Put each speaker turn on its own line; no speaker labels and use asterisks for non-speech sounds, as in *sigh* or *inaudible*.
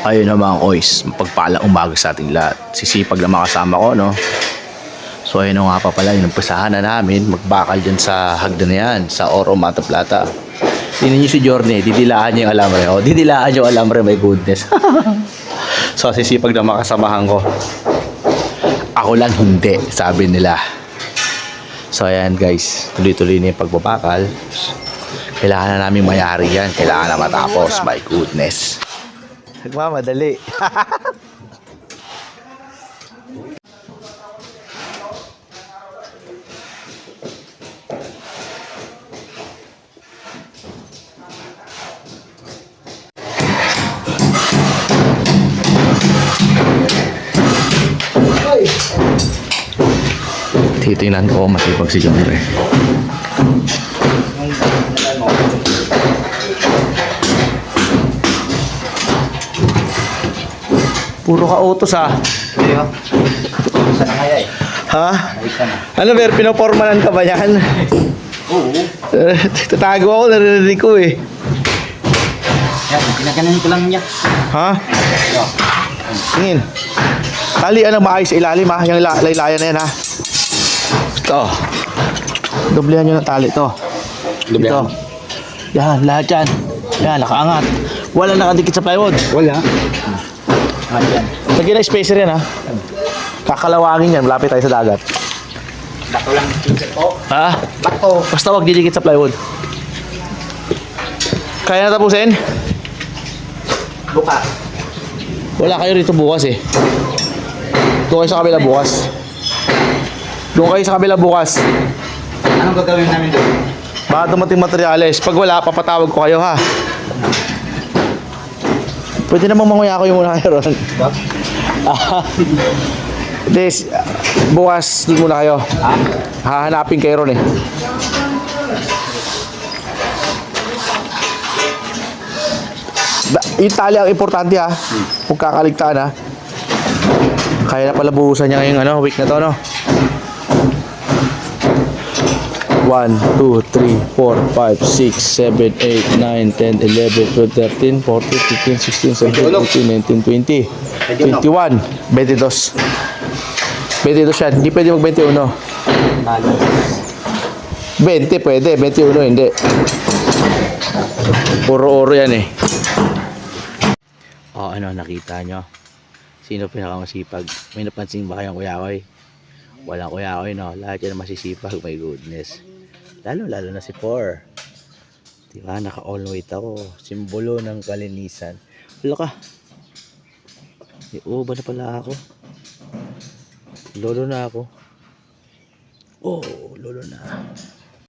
Ayun na mga koys, pagpala umaga sa ating lahat. Sisipag na makasama ko, no? So ayun nga pa pala, yung nagpasahan na namin, magbakal dyan sa hagdan na yan, sa Oro Mata Plata. Tingnan niyo si Jorne, didilaan niya yung alamre. O, didilaan yung alamre, my goodness. *laughs* so sisipag na makasamahan ko. Ako lang hindi, sabi nila. So ayan guys, tuloy-tuloy na yung pagbabakal. Kailangan na namin mayari yan, kailangan na matapos, my goodness. Nagmamadali. *laughs* Titinan ko matipag si John Ray. Puro ka utos ah. Isa na kaya eh. Ha? Ano Ber, pinopormanan ka ba yan? Oo. Eh, tatago ako, naririnig ko eh.
Yan, pinaganan ko lang niya.
Ha? Yo. Tingin. Talian ng maayos sa ilalim ha, ah. yung la- laylayan na yan ha. Ah. Ito. Doblehan nyo ng tali to. Doblehan. Ito. Yan, lahat yan. Yan, nakaangat. Wala nakadikit sa plywood. Wala. Lagyan na spacer yan ha. Kakalawangin yan, malapit tayo sa dagat.
Bako lang didikit po. Ha? Bako.
Basta wag didikit sa plywood. Kaya na tapusin? Bukas. Wala kayo rito bukas eh. Doon kayo sa kabila bukas. Doon kayo sa kabila bukas.
Anong gagawin namin doon?
Baka dumating materyales. Pag wala, papatawag ko kayo ha. Pwede namang manguya ko yung muna kayo ron. Ah, *laughs* Des, bukas doon muna kayo. Hahanapin kayo ron eh. Da- Yung tali ang importante ha. Ah. Huwag kakaligtaan ha. Ah. Kaya na pala buhusan niya ngayong ano, week na to no. 1, 2, 3, 4, 5, 6, 7, 8, 9, 10, 11, 12, 13, 14, 15, 16, 17, 18, 19, 20, 21, 22. 22 siya. Hindi pwede mag-21. 20 pwede, 21 hindi. puro uro yan eh. O oh, ano, nakita nyo? Sino pinakamasipag? May napansin ba kayong kuyakoy? Walang kuyakoy no? Lahat yan masisipag, my goodness. Lalo, lalo na si 4. Diba? Naka-all white ako. Simbolo ng kalinisan. Wala ka. Iuba na pala ako. Lolo na ako. Oh, lolo na.